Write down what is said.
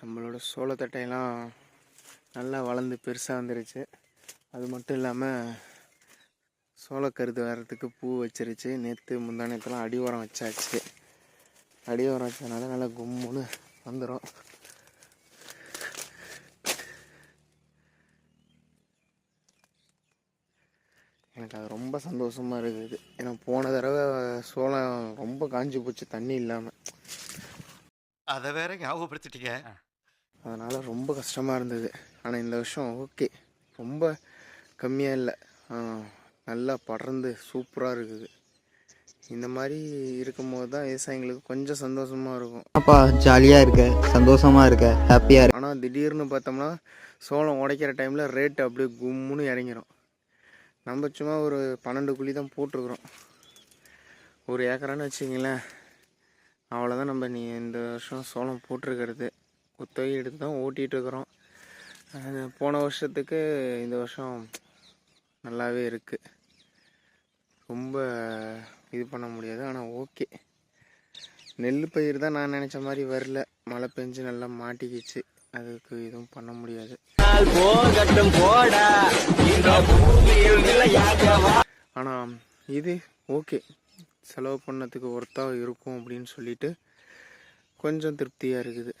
நம்மளோட சோளத்தட்டையெல்லாம் நல்லா வளர்ந்து பெருசாக வந்துருச்சு. அது மட்டும் இல்லாமல் சோளக்கருது வர்றதுக்கு பூ வச்சிருச்சு. நேற்று முந்தானத்துலாம் அடி உரம் வச்சாச்சு. அடி உரம் வச்சதுனால நல்லா கும்முன்னு வந்துடும் எனக்கு அது ரொம்ப சந்தோஷமாக இருக்குது. ஏன்னா போன தடவை சோளம் ரொம்ப காஞ்சி போச்சு தண்ணி இல்லாமல் அதை வேற ஞாபகப்படுத்திட்டீங்க. அதனால் ரொம்ப கஷ்டமாக இருந்தது. ஆனால் இந்த வருஷம் ஓகே ரொம்ப கம்மியாக இல்லை. நல்லா படர்ந்து சூப்பராக இருக்குது. இந்த மாதிரி இருக்கும்போது தான் விவசாயிங்களுக்கு கொஞ்சம் சந்தோஷமாக இருக்கும். அப்பா ஜாலியாக இருக்க சந்தோஷமா இருக்க ஹாப்பியாக இருக்க. ஆனால் திடீர்னு பார்த்தோம்னா சோளம் உடைக்கிற டைமில் ரேட்டு அப்படியே கும்முன்னு இறங்கிரும். நம்ம சும்மா ஒரு பன்னெண்டு குழி தான் போட்டிருக்குறோம். ஒரு ஏக்கரான்னு வச்சிங்களேன் அவ்வளோதான் நம்ம நீ இந்த வருஷம் சோளம் போட்டிருக்கிறது. குத்தகை எடுத்து தான் ஓட்டிகிட்டு இருக்கிறோம் அது போன வருஷத்துக்கு இந்த வருஷம் நல்லாவே இருக்குது ரொம்ப இது பண்ண முடியாது ஆனால் ஓகே. நெல் பயிர் தான் நான் நினச்ச மாதிரி வரல. மழை பெஞ்சு நல்லா மாட்டிக்கிச்சு. அதுக்கு எதுவும் பண்ண முடியாது. ஆனால் இது ஓகே. செலவு பண்ணதுக்கு ஒர்த்தாக இருக்கும் அப்படின்னு சொல்லிட்டு கொஞ்சம் திருப்தியாக இருக்குது.